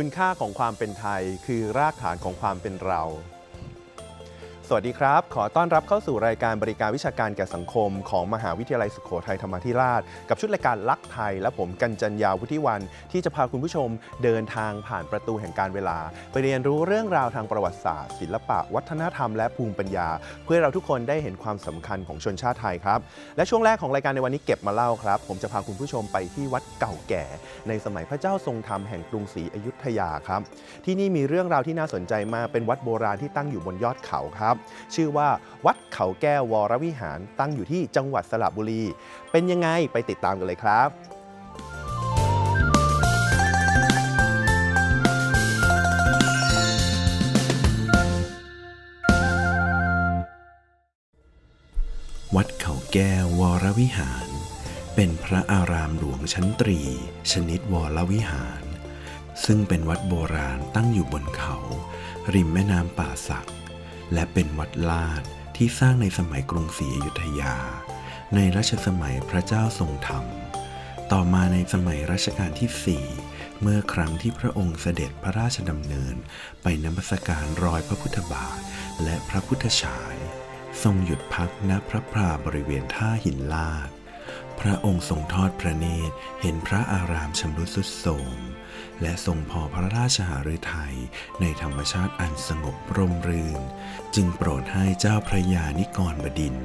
คุณค่าของความเป็นไทยคือรากฐานของความเป็นเรา สวัสดีครับ ขอต้อนรับเข้าสู่รายการบริการวิชาการแก่สังคม ของมหาวิทยาลัยสุโขทัยธรรมาธิราช กับชุดรายการลักไทย และผมกัญจัญญาวุฒิวัน ที่จะพาคุณผู้ชมเดินทางผ่านประตูแห่งการเวลา ไปเรียนรู้เรื่องราวทางประวัติศาสตร์ ศิลปะ วัฒนธรรมและภูมิปัญญา เพื่อเราทุกคนได้เห็นความสำคัญของชนชาติไทยครับ และช่วงแรกของรายการในวันนี้เก็บมาเล่าครับ ผมจะพาคุณผู้ชมไปที่วัดเก่าแก่ ในสมัยพระเจ้าทรงธรรมแห่งกรุงศรีอยุธยาครับ ที่นี่มีเรื่องราวที่น่าสนใจมากเป็นวัดโบราณที่ตั้งอยู่บนยอดเขาครับชื่อว่าวัดเขาแก้ววรวิหารตั้งอยู่ที่จังหวัดสระบุรี เป็นยังไงไปติดตามกันเลยครับวัดเขาแก้ววรวิหาร เป็นพระอารามหลวงชั้นตรี ชนิดวรวิหาร ซึ่งเป็นวัดโบราณตั้งอยู่บนเขา ริมแม่น้ำป่าสัก และเป็นวัดลาดที่สร้างในสมัยกรุงศรีอยุธยา ในรัชสมัยพระเจ้าทรงธรรม ต่อมาในสมัยรัชกาลที่4เมื่อครั้งที่พระองค์เสด็จพระราชดำเนิน ไปนมัสการรอยพระพุทธบาทและพระพุทธฉาย ทรงหยุดพักณพระพราบริเวณท่าหินลาด พระองค์ทรงทอดพระเนตรเห็นพระอารามชำรุดทรุดโทรมและทรงพอพระราชหฤทัยในธรรมชาติอันสงบร่มรื่น จึงโปรดให้เจ้าพระยานิกรบดิน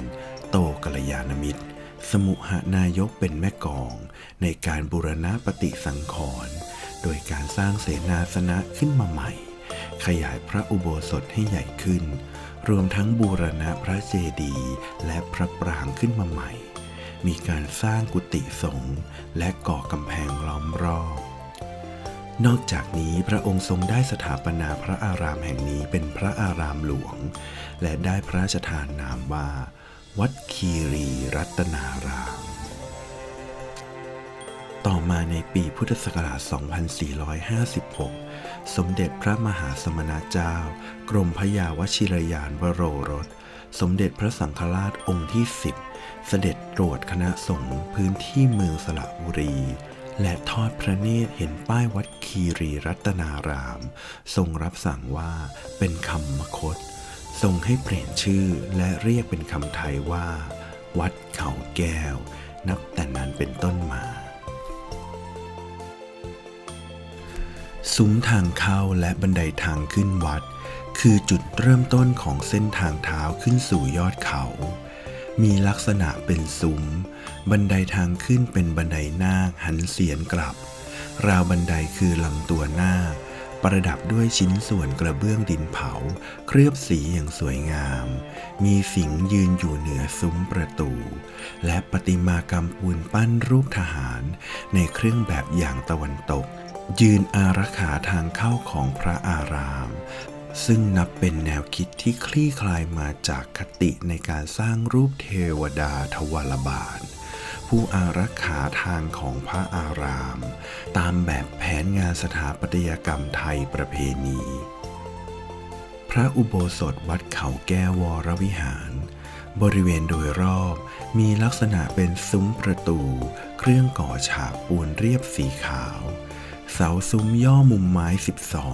โตกัลยาณมิตร สมุหนายกเป็นแม่กอง ในการบูรณะปฏิสังขรณ์โดยการสร้างเสนาสนะขึ้นมาใหม่ ขยายพระอุโบสถให้ใหญ่ขึ้น รวมทั้งบูรณะพระเจดีย์และพระปรางขึ้นมาใหม่ มีการสร้างกุฏิสงฆ์และก่อกำแพงล้อมรอบ นอกจากนี้พระองค์ทรงได้สถาปนาพระอารามแห่งนี้เป็นพระอารามหลวง และได้พระราชทานนามว่า วัดคีรีรัตนาราม ต่อมาในปีพุทธศักราช 2456 สมเด็จพระมหาสมณเจ้า กรมพระยาวชิรยานวโรรส สมเด็จพระสังฆราชองค์ที่10 เสด็จตรวจคณะสงฆ์พื้นที่เมืองสระบุรี และทอดพระเนตรเห็นป้ายวัดคีรีรัตนาราม ทรงรับสั่งว่าเป็นคำมคต ทรงให้เปลี่ยนชื่อและเรียกเป็นคำไทยว่า วัดเขาแก้ว นับแต่นั้นเป็นต้นมาซุ้มทางเข้าและบันไดทางขึ้นวัด คือจุดเริ่มต้นของเส้นทางเท้าขึ้นสู่ยอดเขา มีลักษณะเป็นซุ้ม บันไดทางขึ้นเป็นบันไดนาคหันเสียนกลับ ราวบันไดคือลำตัวนาคประดับด้วยชิ้นส่วนกระเบื้องดินเผา เคลือบสีอย่างสวยงาม มีสิงห์ยืนอยู่เหนือซุ้มประตู และประติมากรรมปูนปั้นรูปทหาร ในเครื่องแบบอย่างตะวันตก ยืนอารักขาทางเข้าของพระอาราม ซึ่งนับเป็นแนวคิดที่คลี่คลายมาจากคติในการสร้างรูปเทวดาทวารบาล ผู้อารักขาทางของพระอาราม ตามแบบแผนงานสถาปัตยกรรมไทยประเพณี พระอุโบสถวัดเขาแก้ววรวิหาร บริเวณโดยรอบมีลักษณะเป็นซุ้มประตู เครื่องก่อฉาบปูนเรียบสีขาว เสาซุ้มย่อมุมไม้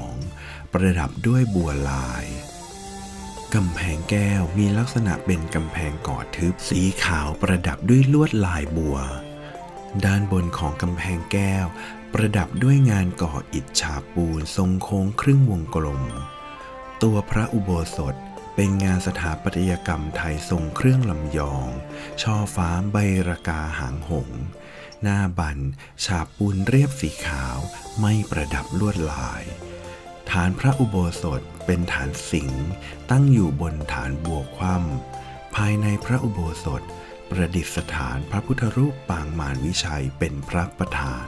12 ประดับด้วยบัวลาย กำแพงแก้วมีลักษณะเป็นกำแพงก่อทึบสีขาวประดับด้วยลวดลายบัว ด้านบนของกำแพงแก้ว ประดับด้วยงานก่ออิฐฉาบปูนทรงโค้งครึ่งวงกลม ตัวพระอุโบสถเป็นงานสถาปัตยกรรมไทยทรงเครื่องลำยอง ช่อฟ้าใบรากาหางหง หน้าบัน ฉาบปูนเรียบสีขาว ไม่ประดับลวดลาย ฐานพระอุโบสถเป็นฐานสิงห์ตั้งอยู่บนฐานบัวคว่ำภายในพระอุโบสถ ประดิษฐานพระพุทธรูปปางมารวิชัยเป็นพระประธาน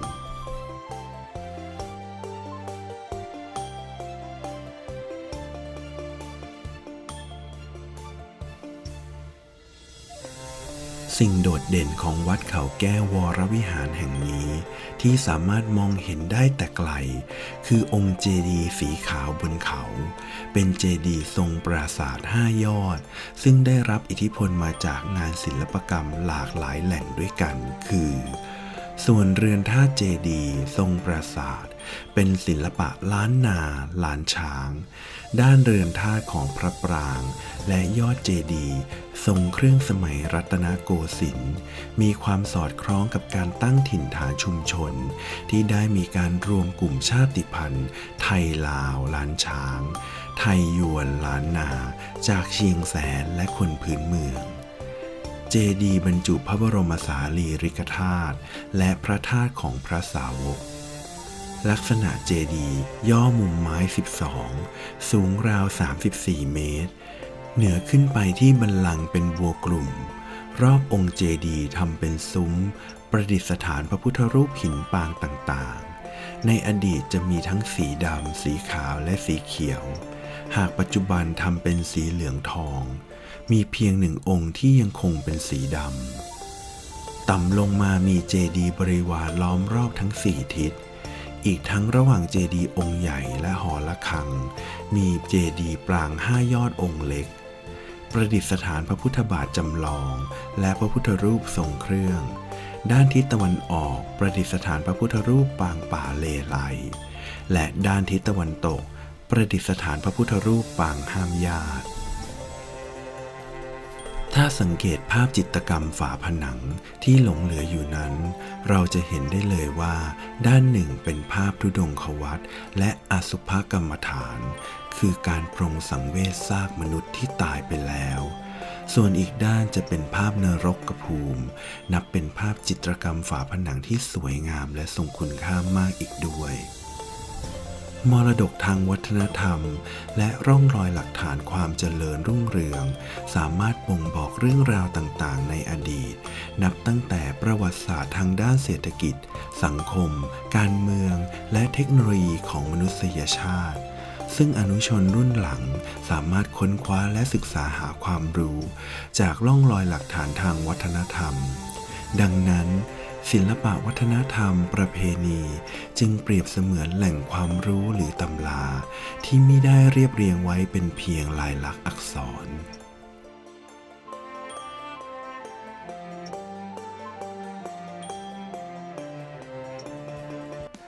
สิ่งโดดเด่นของวัดเขาแก้ววรวิหารแห่งนี้ ที่สามารถมองเห็นได้แต่ไกล คือองค์เจดีย์สีขาวบนเขา เป็นเจดีย์ทรงปราสาทห้ายอด ซึ่งได้รับอิทธิพลมาจากงานศิลปกรรมหลากหลายแหล่งด้วยกัน คือ ส่วนเรือนท่าเจดีย์ทรงปราสาท เป็นศิลปะล้านนาล้านช้าง ด้านเรือนท่าของพระปราง และยอดเจดีย์ทรงเครื่องสมัยรัตนโกสินทร์มีความสอดคล้องกับการตั้งถิ่นฐานชุมชน ที่ได้มีการรวมกลุ่มชาติพันธุ์ ไทยลาวล้านช้าง ไทยยวนล้านนา จากเชียงแสนและคนพื้นเมืองเจดีย์บรรจุพระบรมสารีริกธาตุและพระธาตุของพระสาวก ลักษณะเจดีย์ย่อมุมไม้ 12 สูงราว 34 เมตร เหนือขึ้นไปที่บันลังเป็นบัวกลุ่ม รอบองค์เจดีย์ทำเป็นซุ้ม ประดิษฐานพระพุทธรูปหินปางต่างๆ ในอดีตจะมีทั้งสีดำ สีขาวและสีเขียว หากปัจจุบันทำเป็นสีเหลืองทอง มีเพียงหนึ่งองค์ที่ยังคงเป็นสีดำ ต่ำลงมามีเจดีย์บริวารล้อมรอบทั้งสี่ทิศ อีกทั้งระหว่างเจดีย์องค์ใหญ่และหอระฆัง มีเจดีย์ปรางห้ายอดองค์เล็ก ประดิษฐานพระพุทธบาทจำลอง และพระพุทธรูปทรงเครื่อง ด้านทิศตะวันออกประดิษฐานพระพุทธรูปปางป่าเลไลและด้านทิศตะวันตก ประดิษฐานพระพุทธรูปปางห้ามญาติ ถ้าสังเกตภาพจิตรกรรมฝาผนังที่หลงเหลืออยู่นั้น เราจะเห็นได้เลยว่า ด้านหนึ่งเป็นภาพทุดงควัตและอสุภกรรมฐาน คือการปรงสังเวชซากมนุษย์ที่ตายไปแล้ว ส่วนอีกด้านจะเป็นภาพนรกกภูมิ นับเป็นภาพจิตรกรรมฝาผนังที่สวยงามและทรงคุณค่ามากอีกด้วย มรดกทางวัฒนธรรม และร่องรอยหลักฐานความเจริญรุ่งเรือง สามารถบ่งบอกเรื่องราวต่างๆ ในอดีต นับตั้งแต่ประวัติศาสตร์ทางด้านเศรษฐกิจ สังคม การเมือง และเทคโนโลยีของมนุษยชาติ ซึ่งอนุชนรุ่นหลังสามารถค้นคว้าและศึกษาหาความรู้ จากร่องรอยหลักฐานทางวัฒนธรรม ดังนั้น ศิลปะวัฒนธรรมประเพณี จึงเปรียบเสมือนแหล่งความรู้หรือตำราที่ไม่ได้เรียบเรียงไว้เป็นเพียงลายลักษณ์อักษร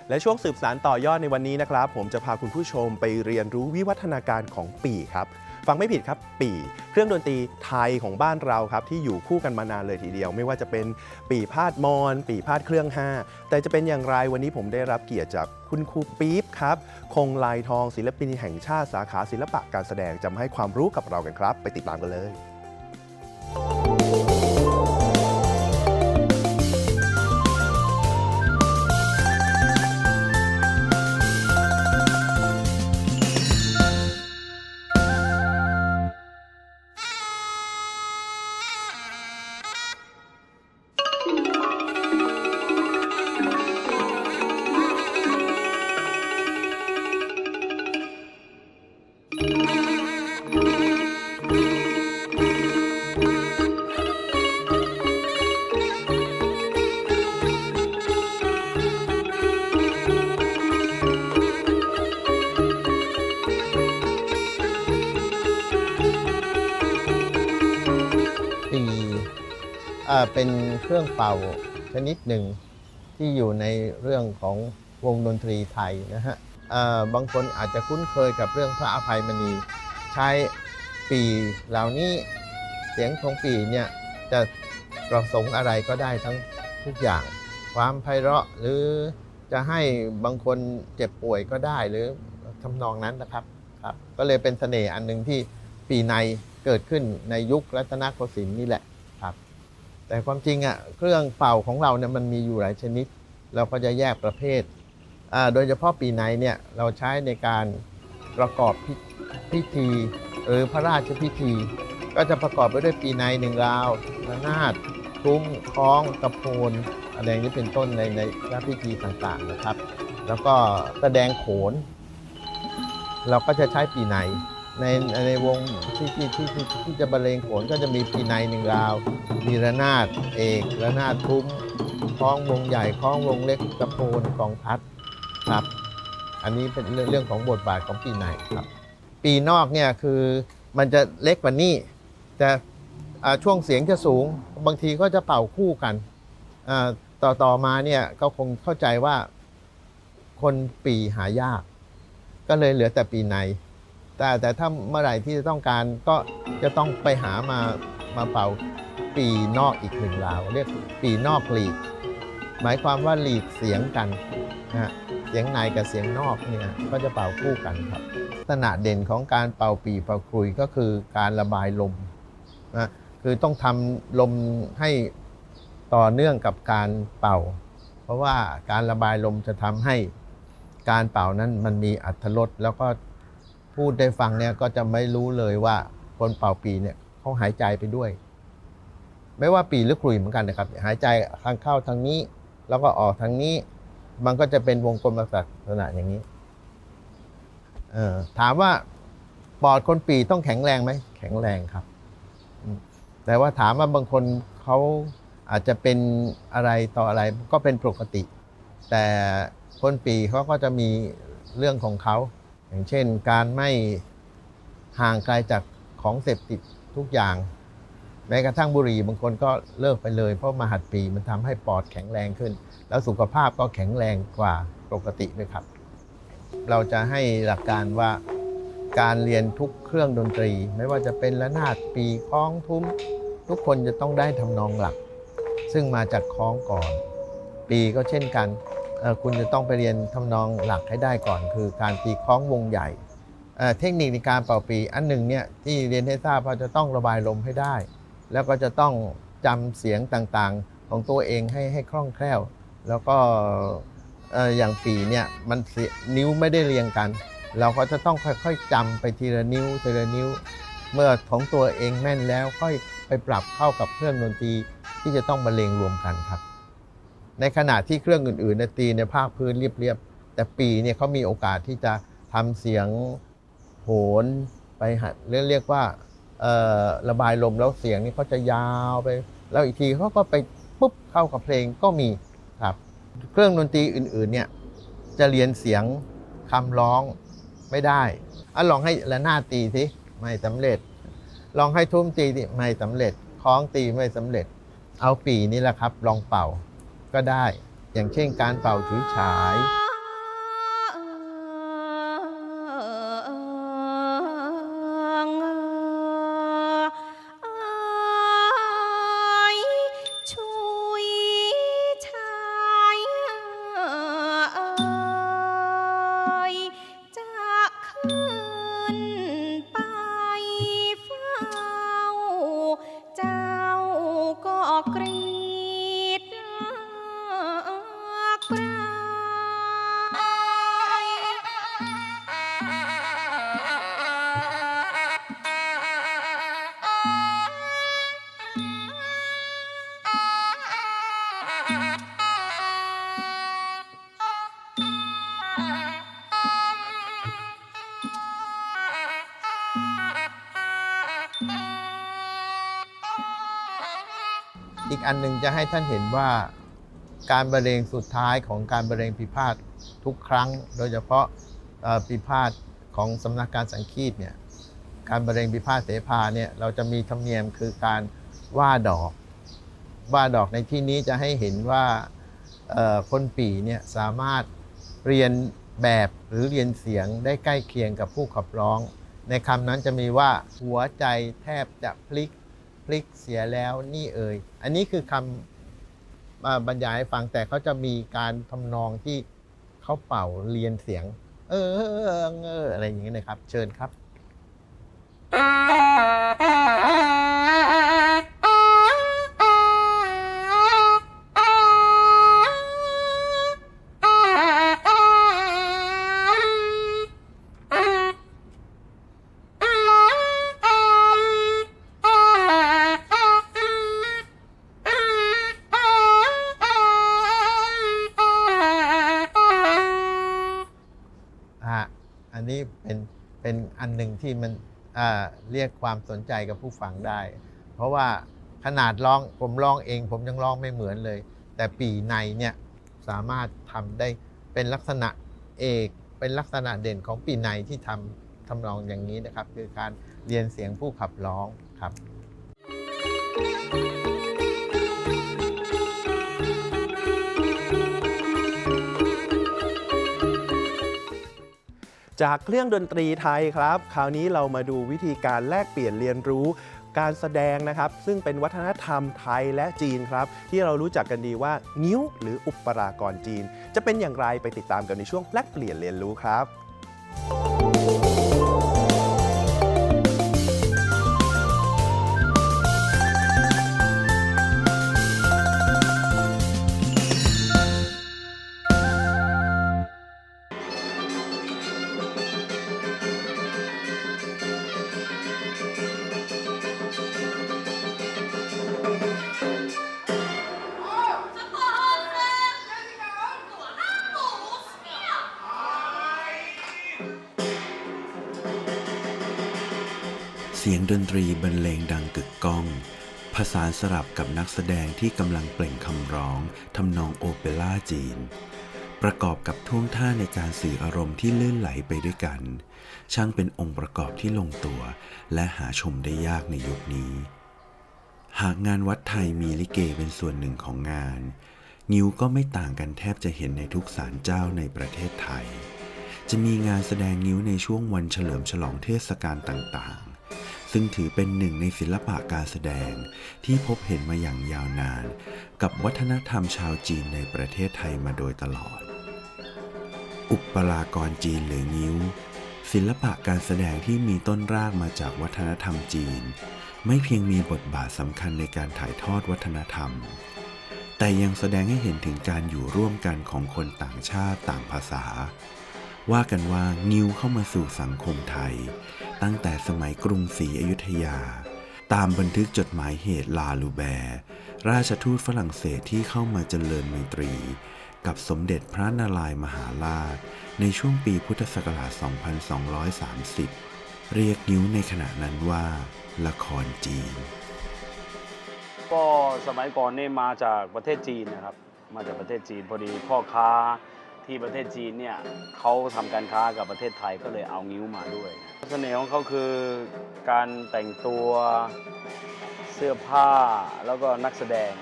และช่วงสืบสารต่อยอดในวันนี้นะครับ ผมจะพาคุณผู้ชมไปเรียนรู้วิวัฒนาการของปีครับ ฟังไม่ผิดครับปี่เครื่องดนตรีไทยของบ้านเราครับที่อยู่คู่กันมานานเลยทีเดียว ไม่ว่าจะเป็นปี่พาดมอนปี่พาดเครื่องห้าแต่จะเป็นอย่างไรวันนี้ผมได้รับเกียรติจากคุณครูปี๊บครับ คงลายทองศิลปินแห่งชาติสาขาศิลปะการแสดงจะมาให้ความรู้กับเรากันครับ ไปติดตามกันเลย เอ่อเป็นเครื่องเป่าชนิดหนึ่งที่อยู่ในเรื่องของวงดนตรีไทยนะฮะบางคนอาจจะคุ้นเคยกับเรื่องพระอภัยมณี ใช้ปีเหล่านี้เสียงของปีเนี่ยจะประสงค์อะไรก็ได้ทั้งทุกอย่าง ความไพเราะหรือจะให้บางคนเจ็บป่วยก็ได้หรือทำนองนั้นนะครับครับ ก็เลยเป็นเสน่ห์อันหนึ่งที่ปีในเกิดขึ้นในยุครัตนโกสินทร์นี่แหละ แต่ความจริงอะเครื่องเป่าของเราเนี่ยมันมีอยู่หลายชนิด เราก็จะแยกประเภทอ่าโดยเฉพาะปีในเนี่ยเราใช้ในการประกอบพิพิธี หรือพระราชพิธี ก็จะประกอบไปด้วยปีในหนึ่งราวระนาดทุ้มคล้องตะโพนอะไรอย่างนี้เป็นต้นในในพระพิธีต่างๆนะครับ แล้วก็แสดงโขน เราก็จะใช้ปีใน ในในวงที่ที่ที่ที่ที่จะบรรเลงโขนก็จะมีปีในหนึ่งราว มีระนาดเอกระนาดทุ้มคล้องวงใหญ่คล้องวงเล็กตะโพนกองพัดครับ อันนี้เป็นเรื่องของบทบาทของปีในครับ ปีนอกเนี่ยคือมันจะเล็กกว่านี้แต่ช่วงเสียงจะสูง บางทีก็จะเป่าคู่กันต่อต่อมาเนี่ยก็คงเข้าใจว่าคนปีหายาก ก็เลยเหลือแต่ปีใน แต่แต่ถ้าเมื่อไหร่ที่จะต้องการก็จะต้องไปหามามาเป่าปีนอกอีกหนึ่งราว เรียกปีนอกหลีก หมายความว่าหลีกเสียงกันนะเสียงในกับเสียงนอกเนี่ยก็จะเป่าคู่กันครับลักษณะเด่นของการเป่าปีเป่าครุยก็คือการระบายลมนะคือต้องทำลมให้ต่อเนื่องกับการเป่า เพราะว่าการระบายลมจะทำให้การเป่านั้นมันมีอัตรสแล้วก็ พูดได้ฟังเนี่ยก็จะไม่รู้เลยว่าคนเป่าปีเนี่ยเขาหายใจไปด้วย ไม่ว่าปีหรือครุยเหมือนกันนะครับ หายใจทางเข้าทางนี้ แล้วก็ออกทางนี้ มันก็จะเป็นวงกลมลักษณะอย่างนี้เออถามว่าปอดคนปีต้องแข็งแรงไหมแข็งแรงครับ แต่ว่าถามว่าบางคนเขาอาจจะเป็นอะไรต่ออะไรก็เป็นปกติ แต่คนปีเขาก็จะมีเรื่องของเขา อย่างเช่นการไม่ห่างไกลจากของเสพติดทุกอย่าง แม้กระทั่งบุหรี่บางคนก็เลิกไปเลย เพราะมาหัดปีมันทำให้ปอดแข็งแรงขึ้น แล้วสุขภาพก็แข็งแรงกว่าปกติด้วยครับ เราจะให้หลักการว่าการเรียนทุกเครื่องดนตรี ไม่ว่าจะเป็นระนาดปีคล้องทุ้ม ทุกคนจะต้องได้ทำนองหลัก ซึ่งมาจากคล้องก่อน ปีก็เช่นกัน คุณจะต้องไปเรียนทำนองหลักให้ได้ก่อน คือการตีคล้องวงใหญ่เทคนิคในการเป่าปีอันหนึ่งเนี่ยที่เรียนให้ทราบว่าจะต้องระบายลมให้ได้ แล้วก็จะต้องจำเสียงต่างๆของตัวเองให้ให้คล่องแคล่ว แล้วก็อย่างปีเนี่ยมันนิ้วไม่ได้เรียงกัน เราก็จะต้องค่อยๆจำไปทีละนิ้วทีละนิ้ว เมื่อของตัวเองแม่นแล้วค่อยไปปรับเข้ากับเครื่องดนตรีที่จะต้องบรรเลงรวมกันครับ ในขณะที่เครื่องอื่นๆเนี่ยตีในภาคพื้นเรียบๆ แต่ปีเนี่ยเขามีโอกาสที่จะทำเสียงโหนไปหัดเรียกเรียกว่าระบายลมแล้วเสียงนี่เขาจะยาวไป แล้วอีกทีเขาก็ไปปุ๊บเข้ากับเพลงก็มีครับ เครื่องดนตรีอื่นๆเนี่ยจะเรียนเสียงคำร้องไม่ได้อะลองให้ระหน้าตีสิไม่สำเร็จ ลองให้ทุ่มตีสิไม่สำเร็จคล้องตีไม่สำเร็จ เอาปีนี่แหละครับ ลองเป่า ก็ได้ อย่างเช่นการเป่าฉุยฉาย อีกอันหนึ่งจะให้ท่านเห็นว่าการบรรเลงสุดท้ายของการบรรเลงปีพาททุกครั้ง โดยเฉพาะเอ่อปีพาทของสำนักการสังคีตเนี่ยการบรรเลงปีพาทเสภาเนี่ยเราจะมีธรรมเนียมคือการว่าดอก ว่าดอกในที่นี้จะให้เห็นว่าคนปีเนี่ยสามารถเรียนแบบหรือเรียนเสียงได้ใกล้เคียงกับผู้ขับร้อง ในคำนั้นจะมีว่าหัวใจแทบจะพลิก ลิกเสียแล้วนี่เอ่ย อันนี้คือคำอ่าบรรยายให้ฟังแต่เขาจะมีการทำนองที่เขาเป่าเรียนเสียง เออเออเอออะไรอย่างเงี้ยนะครับ เชิญครับ นนี้เป็นเป็นอันหนึ่งที่มันเรียกความสนใจกับผู้ฟังได้ เพราะว่าขนาดร้องผมร้องเอง ผมยังร้องไม่เหมือนเลย แต่ปีในเนี่ยสามารถทำได้เป็นลักษณะเอกเป็นลักษณะเด่นของปีในที่ทำทำนองอย่างนี้นะครับ คือการเรียนเสียงผู้ขับร้องครับ จากเครื่องดนตรีไทยครับ คราวนี้เรามาดูวิธีการแลกเปลี่ยนเรียนรู้การแสดงนะครับ ซึ่งเป็นวัฒนธรรมไทยและจีนครับ ที่เรารู้จักกันดีว่า งิ้ว หรืออุปรากรจีน จะเป็นอย่างไรไปติดตามกันในช่วงแลกเปลี่ยนเรียนรู้ครับ ดนตรีบรรเลงดังกึกก้องผสานสลับกับนักแสดงที่กำลังเปล่งคำร้องทำนองโอเปร่าจีน ประกอบกับท่วงท่าในการสื่ออารมณ์ที่ลื่นไหลไปด้วยกัน ช่างเป็นองค์ประกอบที่ลงตัว และหาชมได้ยากในยุคนี้ หากงานวัดไทยมีลิเกเป็นส่วนหนึ่งของงาน งิ้วก็ไม่ต่างกันแทบจะเห็นในทุกศาลเจ้าในประเทศไทย จะมีงานแสดงงิ้วในช่วงวันเฉลิมฉลองเทศกาลต่าง ซึ่งถือเป็นหนึ่งในศิลปะการแสดงที่พบเห็นมาอย่างยาวนาน กับวัฒนธรรมชาวจีนในประเทศไทยมาโดยตลอด อุปรากรจีนหรืองิ้ว ศิลปะการแสดงที่มีต้นรากมาจากวัฒนธรรมจีน ไม่เพียงมีบทบาทสำคัญในการถ่ายทอดวัฒนธรรม แต่ยังแสดงให้เห็นถึงการอยู่ร่วมกันของคนต่างชาติต่างภาษาว่ากันว่างิ้วเข้ามาสู่สังคมไทย ตั้งแต่สมัยกรุงศรีอยุธยา ตามบันทึกจดหมายเหตุลาลูแบร์ ราชทูตฝรั่งเศสที่เข้ามาเจริญไมตรี กับสมเด็จพระนารายมหาราช ในช่วงปีพุทธศักราช 2230 เรียกนิ้วในขณะนั้นว่า ละครจีน ก็สมัยก่อนนี่มาจากประเทศจีนนะครับ มาจากประเทศจีนพอดีพ่อค้า ที่ประเทศจีนเนี่ยเขาทำการค้ากับประเทศไทยก็เลยเอางิ้วมาด้วยเสน่ห์ของเขาคือการแต่งตัวเสื้อผ้าแล้วก็นักแสดง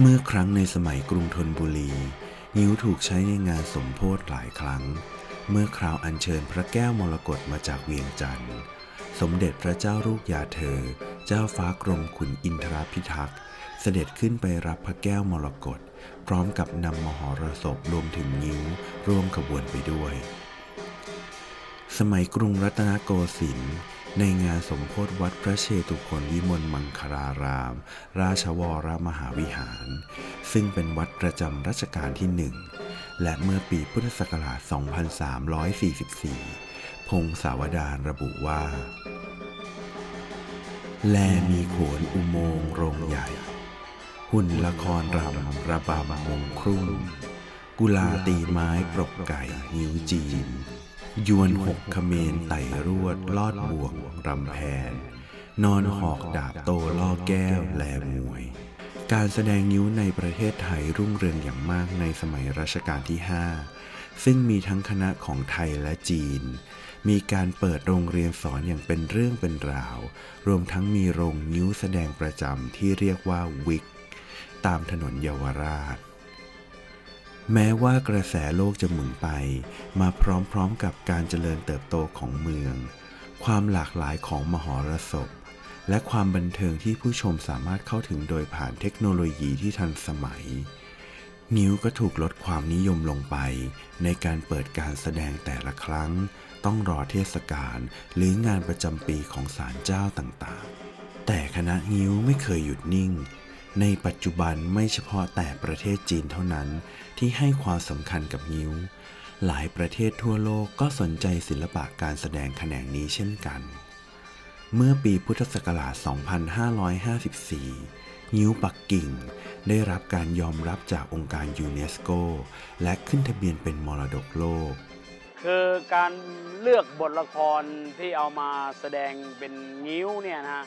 เมื่อครั้งในสมัยกรุงธนบุรี งิ้วถูกใช้ในงานสมโพธิหลายครั้ง เมื่อคราวอัญเชิญพระแก้วมรกตมาจากเวียงจันทร์สมเด็จพระเจ้าลูกยาเธอ เจ้าฟ้ากรมขุนอินทรพิทักษ์ เสด็จขึ้นไปรับพระแก้วมรกต ร้อมกับนำมหรสพรวมถึงงิ้วร่วมขบวนไปด้วย สมัยกรุงรัตนโกสินทร์ในงานสมโพธิวัดพระเชตุพนวิมลมังคลาราม ราชวรมหาวิหาร ซึ่งเป็นวัดประจำรัชกาลที่หนึ่ง และเมื่อปีพุทธศักราช 2344 พงศาวดารระบุว่า แลมีโขนอุโมงค์โรงใหญ่ หุ่นละครรำระบำมงครุ่งกุลาตีไม้ปรกไก่นิ้วจีน ยวนหกขเมนไต่รวดลอดบ่วงรำแพน นอนหอกดาบโตล่อแก้วแลมวย การแสดงนิ้วในประเทศไทยรุ่งเรืองอย่างมากในสมัยรัชกาลที่ 5 ซึ่งมีทั้งคณะของไทยและจีน มีการเปิดโรงเรียนสอนอย่างเป็นเรื่องเป็นราว รวมทั้งมีโรงนิ้วแสดงประจำที่เรียกว่าวิก ตามถนนเยาวราช แม้ว่ากระแสโลกจะหมุนไป มาพร้อมๆกับการเจริญเติบโตของเมือง ความหลากหลายของมหรสพ และความบันเทิงที่ผู้ชมสามารถเข้าถึงโดยผ่านเทคโนโลยีที่ทันสมัย นิ้วก็ถูกลดความนิยมลงไป ในการเปิดการแสดงแต่ละครั้ง ต้องรอเทศกาลหรืองานประจำปีของศาลเจ้าต่างๆ แต่คณะงิ้วไม่เคยหยุดนิ่ง ในปัจจุบันไม่เฉพาะแต่ประเทศจีนเท่านั้นที่ให้ความสำคัญกับงิ้ว หลายประเทศทั่วโลกก็สนใจศิลปะการแสดงแขนงนี้เช่นกัน เมื่อปีพุทธศักราช 2554งิ้วปักกิ่ง ได้รับการยอมรับจากองค์การยูเนสโก และขึ้นทะเบียนเป็นมรดกโลก คือการเลือกบทละครที่เอามาแสดงเป็นงิ้วเนี่ยนะ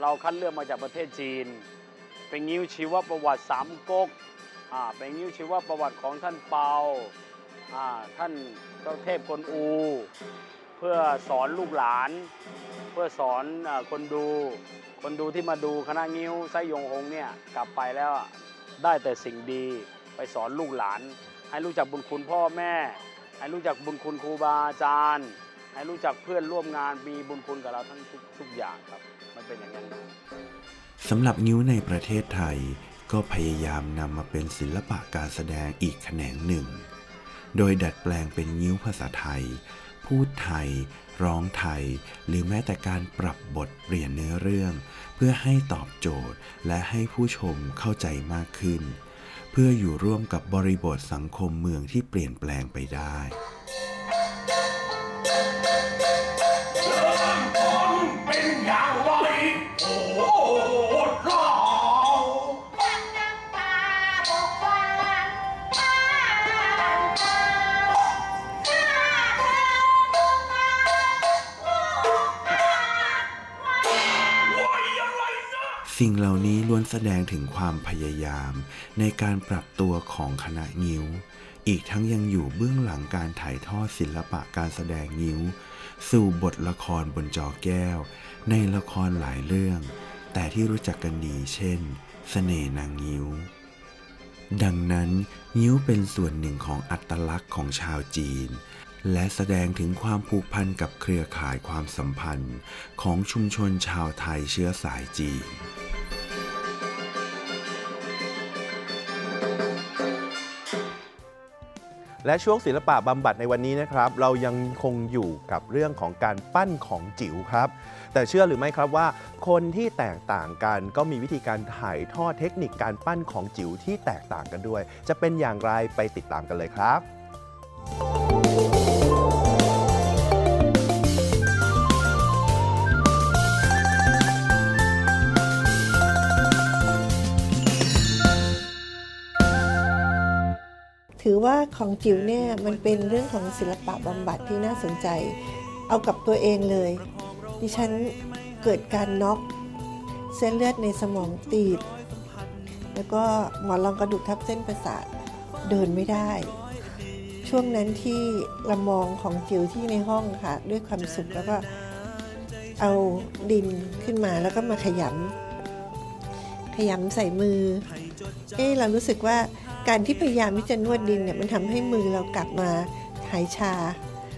เราคัดเลือกมาจากประเทศจีน เป็นงิ้วชีวประวัติสามก๊กอ่าเป็นงิ้วชีวประวัติของท่านเปาอ่าท่านเจ้าเทพกวนอู เพื่อสอนลูกหลาน เพื่อสอนอคนดู คนดูที่มาดูคณะงิ้วไซยงหงเนี่ยกลับไปแล้วได้แต่สิ่งดีไปสอนลูกหลาน ให้รู้จักบุญคุณพ่อแม่ ให้รู้จักบุญคุณครูบาอาจารย์ ให้รู้จักเพื่อนร่วมงานมีบุญคุณกับเราทั้งทุกทุกอย่างครับ มันเป็นอย่างนั้นสำหรับนิ้วในประเทศไทยก็พยายามนำมาเป็นศิลปะการแสดงอีกแขนงหนึ่ง โดยดัดแปลงเป็นนิ้วภาษาไทย พูดไทย ร้องไทย หรือแม้แต่การปรับบทเปลี่ยนเนื้อเรื่อง เพื่อให้ตอบโจทย์และให้ผู้ชมเข้าใจมากขึ้น เพื่ออยู่ร่วมกับบริบทสังคมเมืองที่เปลี่ยนแปลงไปได้ สิ่งเหล่านี้ล้วนแสดงถึงความพยายาม ในการปรับตัวของคณะงิ้ว อีกทั้งยังอยู่เบื้องหลังการถ่ายทอดศิลปะการแสดงงิ้ว สู่บทละครบนจอแก้ว ในละครหลายเรื่อง แต่ที่รู้จักกันดีเช่นเสน่นางงิ้ว ดังนั้นงิ้วเป็นส่วนหนึ่งของอัตลักษณ์ของชาวจีน และแสดงถึงความผูกพันกับเครือข่ายความสัมพันธ์ของชุมชนชาวไทยเชื้อสายจีนและช่วงศิลปะบำบัดในวันนี้นะครับ เรายังคงอยู่กับเรื่องของการปั้นของจิ๋วครับ แต่เชื่อหรือไม่ครับว่า คนที่แตกต่างกันก็มีวิธีการถ่ายทอดเทคนิคการปั้นของจิ๋วที่แตกต่างกันด้วย จะเป็นอย่างไรไปติดตามกันเลยครับ ถือว่าของจิ๋วเนี่ยมันเป็นเรื่องของศิลปะบำบัดที่น่าสนใจ เอากับตัวเองเลย ดิฉันเกิดการน็อกเส้นเลือดในสมองตีบ แล้วก็หมอนรองกระดูกทับเส้นประสาทเดินไม่ได้ ช่วงนั้นที่ละมองของจิ๋วที่ในห้องค่ะ ด้วยความสุขแล้วก็เอาดินขึ้นมาแล้วก็มาขยำขยำใส่มือ เอ๊ะเรารู้สึกว่า การที่พยายามที่จะนวดดินเนี่ยมันทำให้มือเรากลับมาหายชา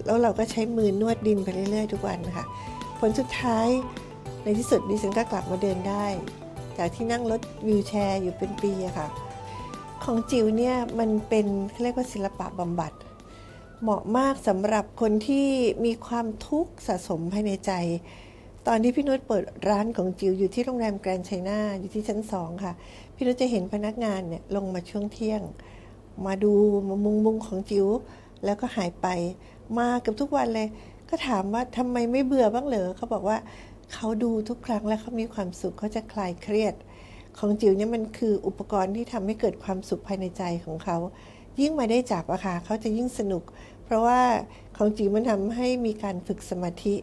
แล้วเราก็ใช้มือนวดดินไปเรื่อย ๆ ทุกวันค่ะ ผลสุดท้ายในที่สุดดิฉันก็กลับมาเดินได้ จากที่นั่งรถวิวแชร์อยู่เป็นปีอะค่ะ ของจิ๋วเนี่ยมันเป็นเขาเรียกว่าศิลปะบำบัด เหมาะมากสำหรับคนที่มีความทุกข์สะสมภายในใจ ตอนที่พี่นุชเปิดร้านของจิ๋วอยู่ที่โรงแรมแกรนด์ไชน่าอยู่ที่ชั้นสองค่ะ พี่นุชจะเห็นพนักงานเนี่ยลงมาช่วงเที่ยง มาดูมามุงมุงของจิ๋วแล้วก็หายไปมากือบทุกวันเลย ก็ถามว่าทำไมไม่เบื่อบ้างเหรอเขาบอกว่าเขาดูทุกครั้งแล้วเขามีความสุขเขาจะคลายเครียด ของจิ๋วเนี่ยมันคืออุปกรณ์ที่ทำให้เกิดความสุขภายในใจของเขา ยิ่งมาได้จับอะค่ะเขาจะยิ่งสนุก เพราะว่าของจิ๋วมันทำให้มีการฝึกสมาธิ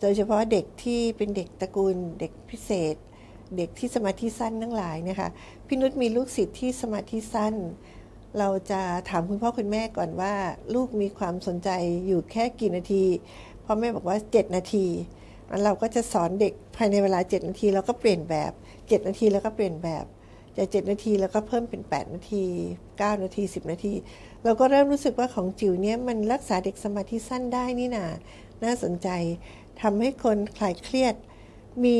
โดยเฉพาะเด็กที่เป็นเด็กตระกูลเด็กพิเศษ เด็กที่สมาธิสั้นทั้งหลายเนะคะพี่นุชมีลูกศิษย์ที่สมาธิสั้น เราจะถามคุณพ่อคุณแม่ก่อนว่า ลูกมีความสนใจอยู่แค่กี่นาทีพ่อแม่บอกว่า 7 นาทีแล้วเราก็จะสอนเด็กภายในเวลา 7 นาทีเราก็เปลี่ยนแบบ 7 นาทีแล้วก็เปลี่ยนแบบจาก7นาทีแล้วก็เพิ่มเป็น 8 นาที 9 นาที 10 นาที เราก็เริ่มรู้สึกว่าของจิ๋วเนี่ยมันรักษาเด็กสมาธิสั้นได้นี่นา น่าสนใจทำให้คนคลายเครียด มี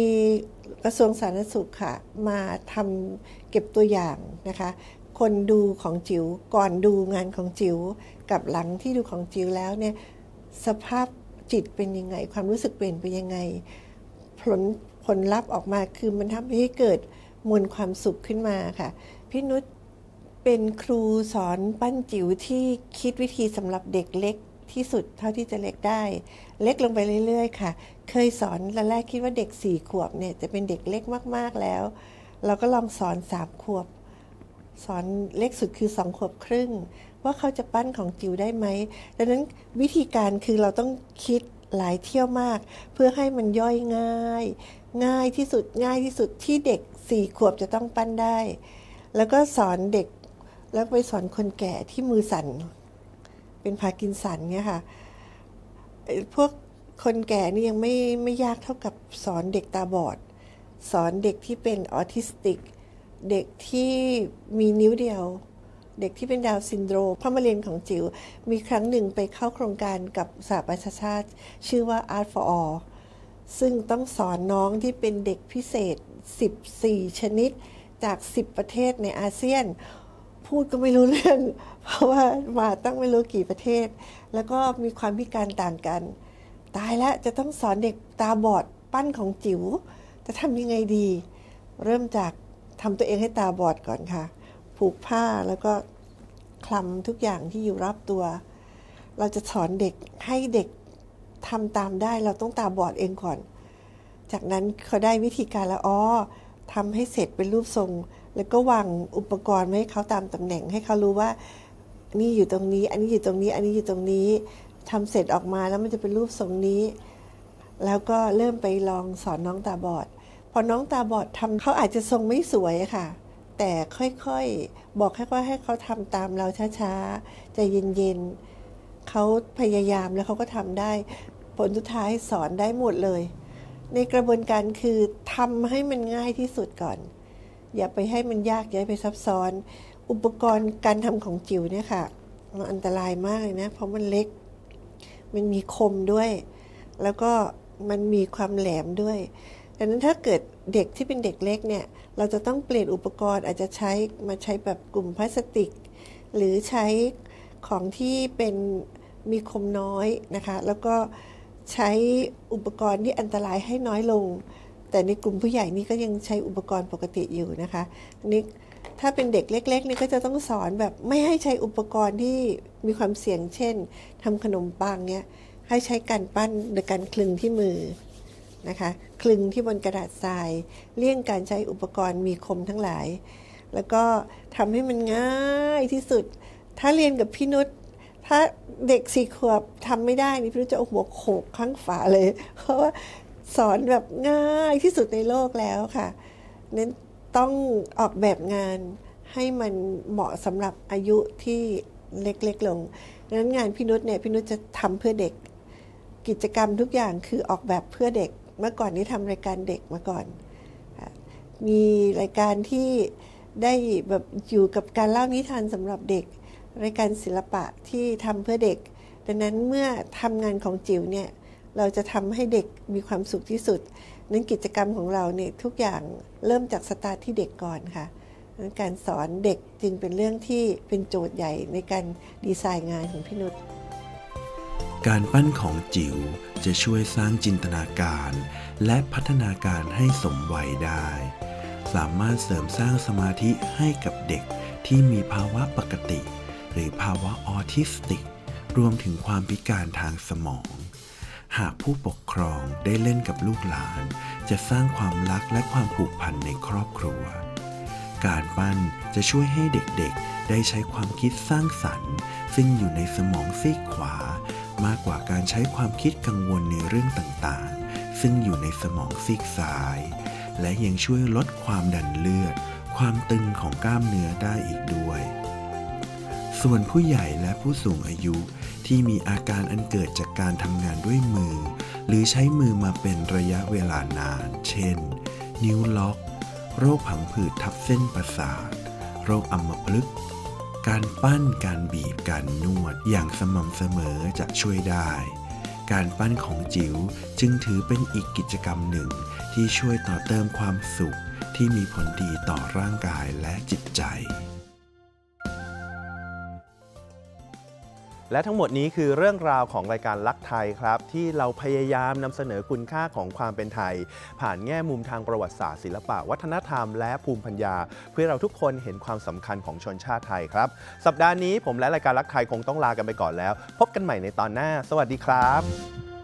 กระทรวงสาธารณสุขค่ะ มาทำเก็บตัวอย่างนะคะ คนดูของจิ๋วก่อนดูงานของจิ๋วกับหลังที่ดูของจิ๋วแล้วเนี่ยสภาพจิตเป็นยังไง ความรู้สึกเปลี่ยนไปยังไง ผลผลลัพธ์ออกมาคือมันทำให้เกิดมวลความสุขขึ้นมาค่ะ พี่นุชเป็นครูสอนปั้นจิ๋วที่คิดวิธีสำหรับเด็กเล็ก ที่สุดเท่าที่จะเล็กได้ เล็กลงไปเรื่อยๆ ค่ะ เคยสอนตอนแรกคิดว่าเด็กสี่ขวบเนี่ยจะเป็นเด็กเล็กมากๆแล้ว เราก็ลองสอนสามขวบ สอนเล็กสุดคือสองขวบครึ่ง ว่าเขาจะปั้นของจิ๋วได้ไหมดังนั้นวิธีการคือเราต้องคิดหลายเที่ยวมาก เพื่อให้มันย่อยง่าย ง่ายที่สุดง่ายที่สุดที่เด็กสี่ขวบจะต้องปั้นได้ แล้วก็สอนเด็กแล้วไปสอนคนแก่ที่มือสั่น เป็นพากินสันเนี่ยค่ะ พวกคนแก่นี่ยังไม่ไม่ยากเท่ากับสอนเด็กตาบอด สอนเด็กที่เป็นออทิสติก เด็กที่มีนิ้วเดียว เด็กที่เป็นดาวซินโดรมพระมาเรียนของจิ๋วมีครั้งหนึ่งไปเข้าโครงการกับสหประชาชาติ ชื่อว่า Art for All ซึ่งต้องสอนน้องที่เป็นเด็กพิเศษ 14 ชนิดจาก 10 ประเทศในอาเซียน พูดก็ไม่รู้เรื่อง เพราะว่ามาตั้งไม่รู้กี่ประเทศ แล้วก็มีความพิการต่างกัน ตายแล้วจะต้องสอนเด็กตาบอดปั้นของจิ๋วจะทำยังไงดี เริ่มจากทำตัวเองให้ตาบอดก่อนค่ะ ผูกผ้าแล้วก็คลำทุกอย่างที่อยู่รอบตัว เราจะสอนเด็กให้เด็กทำตามได้เราต้องตาบอดเองก่อน จากนั้นเขาได้วิธีการแล้วอ๋อทำให้เสร็จเป็นรูปทรง แล้วก็วางอุปกรณ์ไว้ให้เขาตามตำแหน่งให้เขารู้ว่า นี่อยู่ตรงนี้ อันนี้อยู่ตรงนี้ อันนี้อยู่ตรงนี้ทำเสร็จออกมาแล้วมันจะเป็นรูปทรงนี้ แล้วก็เริ่มไปลองสอนน้องตาบอด พอน้องตาบอดทำเขาอาจจะทรงไม่สวยค่ะ แต่ค่อยๆ บอกค่อยๆให้เขาทำตามเราช้าๆใจเย็นๆเขาพยายามแล้วเขาก็ทำได้ ผลสุดท้ายสอนได้หมดเลย ในกระบวนการคือทำให้มันง่ายที่สุดก่อน อย่าไปให้มันยากอย่าไปซับซ้อน อุปกรณ์การทำของจิ๋วเนี่ยค่ะมันอันตรายมากเลยนะ เพราะมันเล็ก มันมีคมด้วย แล้วก็มันมีความแหลมด้วยดังนั้นถ้าเกิดเด็กที่เป็นเด็กเล็กเนี่ย เราจะต้องเปลี่ยนอุปกรณ์อาจจะใช้มาใช้แบบกลุ่มพลาสติก หรือใช้ของที่เป็นมีคมน้อยนะคะ แล้วก็ใช้อุปกรณ์ที่อันตรายให้น้อยลง แต่ในกลุ่มผู้ใหญ่นี่ก็ยังใช้อุปกรณ์ปกติอยู่นะคะนนี้ถ้าเป็นเด็กเล็กๆนี่ก็จะต้องสอนแบบไม่ให้ใช้อุปกรณ์ที่มีความเสี่ยง เช่นทำขนมปังเนี่ยให้ใช้การปั้นโดยการคลึงที่มือนะคะคลึงที่บนกระดาษทราย เลี่ยงการใช้อุปกรณ์มีคมทั้งหลาย แล้วก็ทำให้มันง่ายที่สุด ถ้าเรียนกับพี่นุชถ้าเด็กสี่ขวบทำไม่ได้นี่พี่นุชจะเอาหัวโขกข้างฝาเลย เพราะว่า สอนแบบง่ายที่สุดในโลกแล้วค่ะเน้นต้องออกแบบงานให้มันเหมาะสำหรับอายุที่เล็กๆลงดังนั้นงานพี่นุชเนี่ยพี่นุชจะทำเพื่อเด็ก กิจกรรมทุกอย่างคือออกแบบเพื่อเด็ก เมื่อก่อนนี้ทำรายการเด็กมาก่อน มีรายการที่ได้แบบอยู่กับการเล่านิทานสำหรับเด็ก รายการศิลปะที่ทำเพื่อเด็ก ดังนั้นเมื่อทำงานของจิ๋วเนี่ย เราจะทำให้เด็กมีความสุขที่สุด นั้นกิจกรรมของเราเนี่ยทุกอย่างเริ่มจากสตาร์ทที่เด็กก่อนค่ะนั้นการสอนเด็กจึงเป็นเรื่องที่เป็นโจทย์ใหญ่ในการดีไซน์งานของพี่นุชการปั้นของจิ๋วจะช่วยสร้างจินตนาการ และพัฒนาการให้สมวัยได้ สามารถเสริมสร้างสมาธิให้กับเด็กที่มีภาวะปกติ หรือภาวะออทิสติก รวมถึงความพิการทางสมอง หากผู้ปกครองได้เล่นกับลูกหลาน จะสร้างความรักและความผูกพันในครอบครัว การปั้นจะช่วยให้เด็กๆ ได้ใช้ความคิดสร้างสรรค์ ซึ่งอยู่ในสมองซีกขวา มากกว่าการใช้ความคิดกังวลในเรื่องต่างๆ ซึ่งอยู่ในสมองซีกซ้าย และยังช่วยลดความดันเลือด ความตึงของกล้ามเนื้อได้อีกด้วย ส่วนผู้ใหญ่และผู้สูงอายุ ที่มีอาการอันเกิดจากการทำงานด้วยมือ หรือใช้มือมาเป็นระยะเวลานาน เช่น นิ้วล็อก โรคผังผืดทับเส้นประสาท โรคอัมพฤกษ์การปั้นการบีบการนวดอย่างสม่ำเสมอจะช่วยได้ การปั้นของจิ๋วจึงถือเป็นอีกกิจกรรมหนึ่ง ที่ช่วยต่อเติมความสุขที่มีผลดีต่อร่างกายและจิตใจ และทั้งหมดนี้คือเรื่องราวของรายการลักไทยครับ ที่เราพยายามนำเสนอคุณค่าของความเป็นไทย ผ่านแง่มุมทางประวัติศาสตร์ศิลปะ วัฒนธรรมและภูมิปัญญา เพื่อเราทุกคนเห็นความสำคัญของชนชาติไทยครับ สัปดาห์นี้ผมและรายการลักไทยคงต้องลากันไปก่อนแล้ว พบกันใหม่ในตอนหน้า สวัสดีครับ